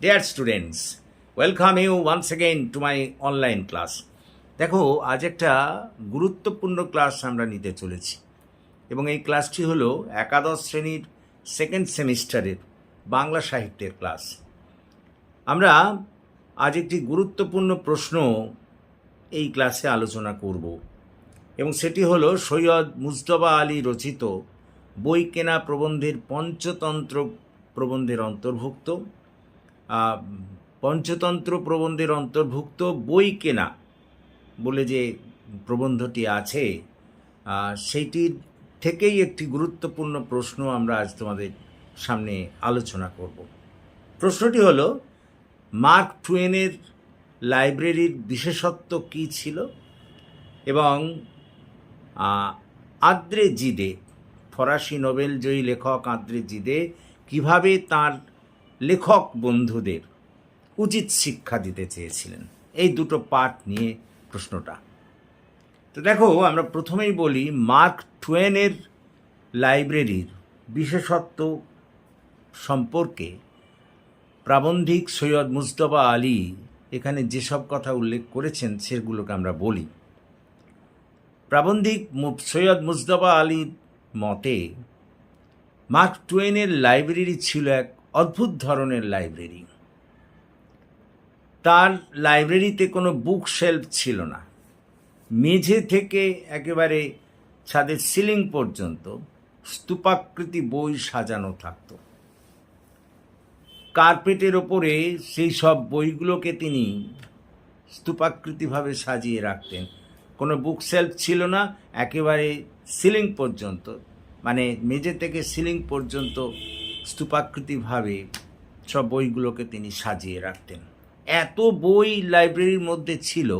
Dear students, welcome you once again to my online class দেখো আজ একটা গুরুত্বপূর্ণ ক্লাস আমরা নিতে চলেছি। এবং এই ক্লাসটি হলো একাদশ শ্রেণির সেকেন্ড সেমিস্টারের বাংলা সাহিত্যের ক্লাস আমরা আজ একটি গুরুত্বপূর্ণ প্রশ্ন এই ক্লাসে আলোচনা করব। এবং সেটি হলো সৈয়দ মুস্তফা আলী রচিত বই কেনা প্রবন্ধের পঞ্চতন্ত্র প্রবন্ধের অন্তর্ভুক্ত। পঞ্চতন্ত্র প্রবন্ধের অন্তর্ভুক্ত বই কেনা বলে যে প্রবন্ধটি আছে সেইটির থেকেই একটি গুরুত্বপূর্ণ প্রশ্ন আমরা আজ তোমাদের সামনে আলোচনা করব। প্রশ্নটি হলো, মার্ক টুয়েনের লাইব্রেরির বিশেষত্ব কী ছিল এবং আদ্রে জিদে ফরাসি নোবেল জয়ী লেখক আদ্রে জিদে কীভাবে তার লেখক বন্ধুদের উচিত শিক্ষা দিতে চেয়েছিলেন। এই দুটো পাঠ নিয়ে প্রশ্নটা। তো দেখো, আমরা প্রথমেই বলি, মার্ক টুয়েনের লাইব্রেরির বিশেষত্ব সম্পর্কে প্রাবন্ধিক সৈয়দ মুস্তফা আলী এখানে যেসব কথা উল্লেখ করেছেন সেগুলোকে আমরা বলি। প্রাবন্ধিক সৈয়দ মুস্তফা আলীর মতে, মার্ক টুয়েনের লাইব্রেরি ছিল এক অদ্ভুত ধরনের লাইব্রেরি তার লাইব্রেরিতে কোনো বুক শেলফ ছিল না। মেঝে থেকে একেবারে ছাদের সিলিং পর্যন্ত স্তূপাকৃতি বই সাজানো থাকতো। কার্পেটের ওপরে সেই সব বইগুলোকে তিনি স্তূপাকৃতিভাবে সাজিয়ে রাখতেন। কোনো বুক সেলফ ছিল না, একেবারে সিলিং পর্যন্ত মানে মেঝে থেকে সিলিং পর্যন্ত স্তূপাকৃতিভাবে সব বইগুলোকে তিনি সাজিয়ে রাখতেন। এত বই লাইব্রেরির মধ্যে ছিল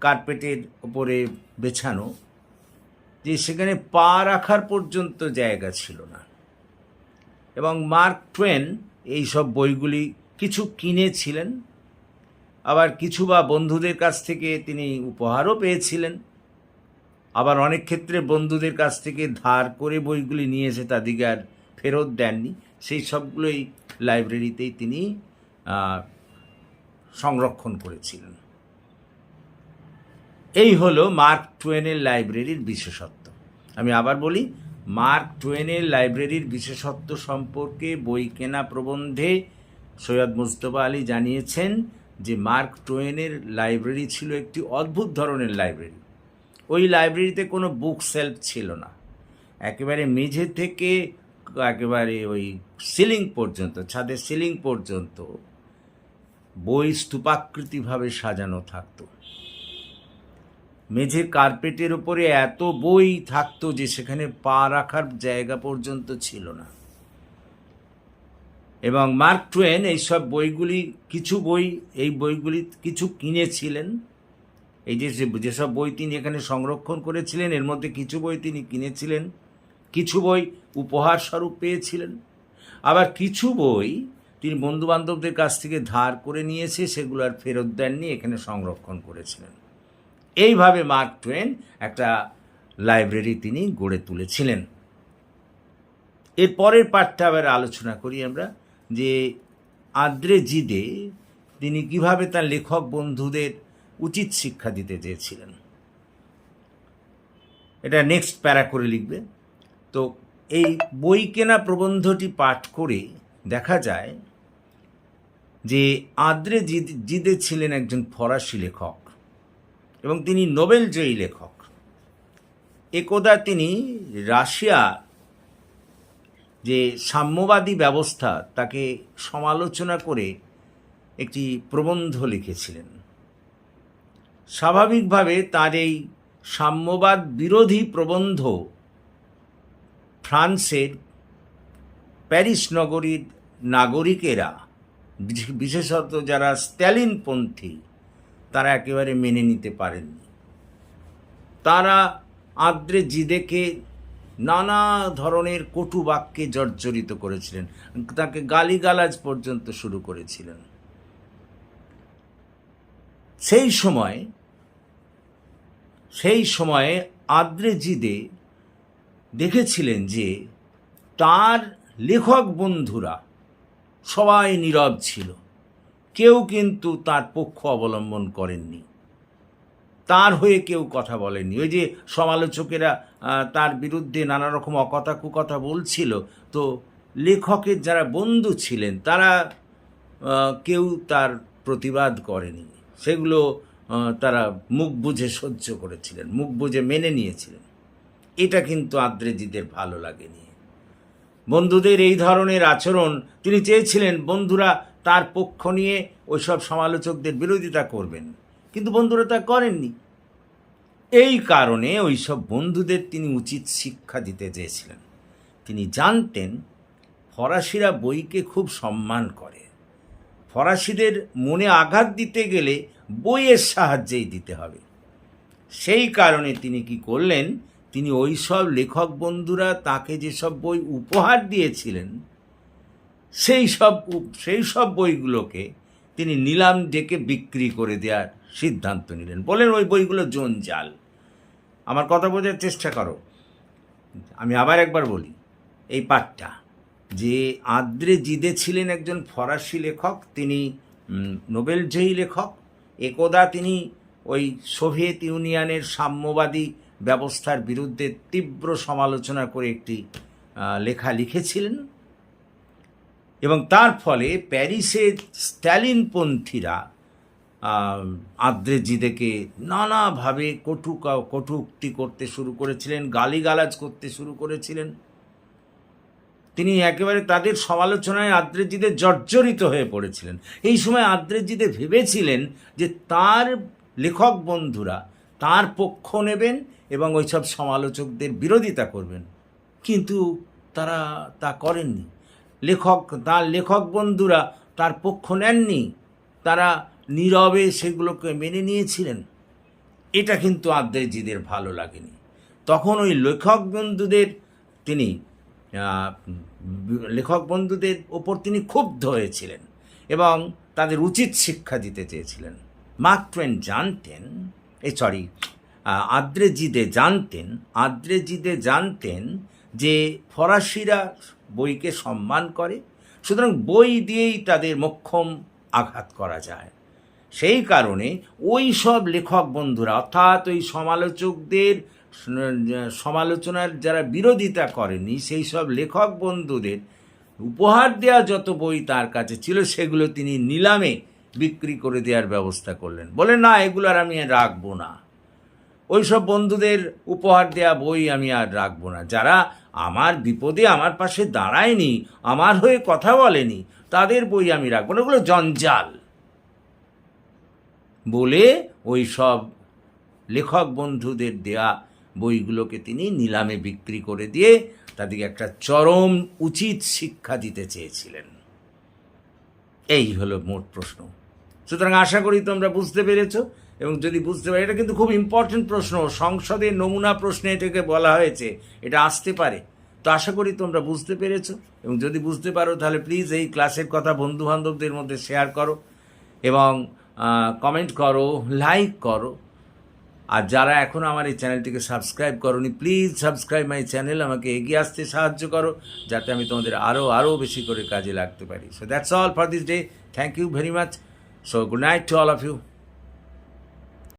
কার্পেটের ওপরে বেছানো যে সেখানে পা রাখার পর্যন্ত জায়গা ছিল না। এবং মার্ক ট্রেন এই সব বইগুলি কিছু কিনেছিলেন, আবার কিছু বা বন্ধুদের কাছ থেকে তিনি উপহারও পেয়েছিলেন, আবার অনেক ক্ষেত্রে বন্ধুদের কাছ থেকে ধার করে বইগুলি নিয়ে এসে তাদেরকে আর ফেরত দেননি। সেই সবগুলোই লাইব্রেরিতেই তিনি সংরক্ষণ করেছিলেন। এই হলো মার্ক টুয়েনের লাইব্রেরির বিশেষত্ব। আমি আবার বলি, মার্ক টুয়েনের লাইব্রেরির বিশেষত্ব সম্পর্কে বই কেনা প্রবন্ধে সৈয়দ মুস্তফা আলী জানিয়েছেন যে মার্ক টুয়েনের লাইব্রেরি ছিল একটি অদ্ভুত ধরনের লাইব্রেরি ওই লাইব্রেরিতে কোনো বুক সেলফ ছিল না। একেবারে মেঝে থেকে একেবারে ওই সিলিং পর্যন্ত ছাদের সিলিং পর্যন্ত বই স্তূপাকৃতিভাবে সাজানো থাকতো। মেঝের কার্পেটের উপরে এত বই থাকতো যে সেখানে পা রাখার জায়গা পর্যন্ত ছিল না। এবং মার্ক টুয়েন এইসব বইগুলি, কিছু বই, এই বইগুলি কিছু কিনেছিলেন। এই যে- যেসব বই তিনি এখানে সংরক্ষণ করেছিলেন, এর মধ্যে কিছু বই তিনি কিনেছিলেন। কিছু বই উপহার স্বরূপ পেয়েছিলেন। আবার কিছু বই তিনি বন্ধুবান্ধবদের কাছ থেকে ধার করে নিয়েছে, সেগুলো আর ফেরত দেননি, এখানে সংরক্ষণ করেছিলেন। এইভাবে মার্ক টুয়েন একটা লাইব্রেরি তিনি গড়ে তুলেছিলেন। এর পরের পাঠটা আবার আলোচনা করি আমরা, যে আদ্রে জিদে তিনি কীভাবে তার লেখক বন্ধুদের উচিত শিক্ষা দিতে চেয়েছিলেন। এটা নেক্সট প্যারা করে লিখবে। তো এই বই কেনা প্রবন্ধটি পাঠ করে দেখা যায় যে আদ্রে জিদ ছিলেন একজন ফরাসি লেখক এবং তিনি নোবেল জয়ী লেখক। একদা তিনি রাশিয়া যে সাম্যবাদী ব্যবস্থা তাকে সমালোচনা করে একটি প্রবন্ধ লিখেছিলেন। স্বাভাবিকভাবে তার এই সাম্যবাদ বিরোধী প্রবন্ধ ফ্রান্সের প্যারিস নগরীর নাগরিকেরা বিশ- বিশেষত যারা স্ট্যালিনপন্থী, তারা একেবারে মেনে নিতে পারেননি। তারা আদ্রে জিদেকে নানা ধরনের কটু বাক্যে জর্জরিত করেছিলেন, তাকে গালিগালাজ পর্যন্ত শুরু করেছিলেন। সেই সময় সেই সময়ে আদ্রে জিদে দেখেছিলেন যে তার লেখক বন্ধুরা সবাই নীরব ছিল। কেউ কিন্তু তার পক্ষ অবলম্বন করেননি। তার হয়ে কেউ কথা বলেনি ওই যে সমালোচকেরা তার বিরুদ্ধে নানা রকম অকথা কুকথা বলছিল, তো লেখকের যারা বন্ধু ছিলেন, তারা কেউ তার প্রতিবাদ করেনি সেগুলো তারা মুখ বুঝে সহ্য করেছিলেন, মুখ বুঝে মেনে নিয়েছিলেন। এটা কিন্তু আদ্রেজিদের ভালো লাগেনি। বন্ধুদের এই ধরনের আচরণ তিনি চেয়েছিলেন বন্ধুরা তার পক্ষ নিয়ে ওইসব সমালোচকদের বিরোধিতা করবেন, কিন্তু বন্ধুরা তা করেননি। এই কারণে ওইসব বন্ধুদের তিনি উচিত শিক্ষা দিতে চেয়েছিলেন। তিনি জানতেন ফরাসিরা বইকে খুব সম্মান করে। ফরাসিদের মনে আঘাত দিতে গেলে বইয়ের সাহায্যেই দিতে হবে। সেই কারণে তিনি কি করলেন তিনি ওই সব লেখক বন্ধুরা তাকে যেসব বই উপহার দিয়েছিলেন, সেই সব সেই সব বইগুলোকে তিনি নিলাম ডেকে বিক্রি করে দেওয়ার সিদ্ধান্ত নিলেন। বলেন ওই বইগুলো জঞ্জাল আমার কথা বোঝার চেষ্টা করো। আমি আবার একবার বলি, এই পাঠটা, যে আদ্রে জিদে ছিলেন একজন ফরাসি লেখক, তিনি নোবেলজয়ী লেখক, একদা তিনি ওই সোভিয়েত ইউনিয়নের সাম্যবাদী ব্যবস্থার বিরুদ্ধে তীব্র সমালোচনা করে একটি লেখা লিখেছিলেন। এবং তার ফলে প্যারিসের স্ট্যালিনপন্থীরা আহ, আদ্রে জিদেকে নানাভাবে কটু কটুক্তি করতে শুরু করেছিলেন গালিগালাজ করতে শুরু করেছিলেন। তিনি একেবারে তাদের সমালোচনায় আদ্রেজিদে জর্জরিত হয়ে পড়েছিলেন। এই সময় আদ্রেজিদে ভেবেছিলেন যে তার লেখক বন্ধুরা তার পক্ষ নেবেন এবং ওইসব সমালোচকদের বিরোধিতা করবেন। কিন্তু তারা তা করেননি। লেখক, তার লেখক বন্ধুরা তার পক্ষ নেননি। তারা নীরবে সেগুলোকে মেনে নিয়েছিলেন। এটা কিন্তু আদ্রেজিদের ভালো লাগেনি। তখন ওই লেখক বন্ধুদের তিনি লেখক বন্ধুদের ওপর তিনি ক্ষুব্ধ হয়েছিলেন এবং তাদের উচিত শিক্ষা দিতে চেয়েছিলেন। মার্ক ট্রেন জানতেন এ সরি আদ্রেজিদে জানতেন আদ্রেজিদে জানতেন যে ফরাসিরা বইকে সম্মান করে, সুতরাং বই দিয়েই তাদের মোক্ষম আঘাত করা যায়। সেই কারণে ওই সব লেখক বন্ধুরা, অর্থাৎ ওই সমালোচকদের, সমালোচনার যারা বিরোধিতা করেনি, সেই সব লেখক বন্ধুদের উপহার দেওয়া যত বই তার কাছে ছিল, সেগুলো তিনি নিলামে বিক্রি করে দেওয়ার ব্যবস্থা করলেন। বলে না, এগুলো আর আমি রাখব না। ওই সব বন্ধুদের উপহার দেওয়া বই আমি আর রাখব না। যারা আমার বিপদে আমার পাশে দাঁড়ায়নি, আমার হয়ে কথা বলেনি, তাদের বই আমি রাখব না। ওগুলো জঞ্জাল। বলে ওই সব লেখক বন্ধুদের দেয়া বইগুলোকে তিনি নিলামে বিক্রি করে দিয়ে তাদেরকে একটা চরম উচিত শিক্ষা দিতে চেয়েছিলেন। এই হলো মোট প্রশ্ন। সুতরাং আশা করি তোমরা বুঝতে পেরেছ, এবং যদি বুঝতে পারে, এটা কিন্তু খুব ইম্পর্টেন্ট প্রশ্ন, সংসদে নমুনা প্রশ্নে এটাকে বলা হয়েছে, এটা আসতে পারে। তো আশা করি তোমরা বুঝতে পেরেছ, এবং যদি বুঝতে পারো, তাহলে প্লিজ এই ক্লাসের কথা বন্ধু বান্ধবদের মধ্যে শেয়ার করো, এবং কমেন্ট করো লাইক করো। আর যারা এখন আমার এই চ্যানেলটিকে সাবস্ক্রাইব করনি প্লিজ সাবস্ক্রাইব মাই চ্যানেল আমাকে এগিয়ে আসতে সাহায্য করো, যাতে আমি তোমাদের আরও আরও বেশি করে কাজে লাগতে পারি। So that's all for this day thank you very much so good night to all of you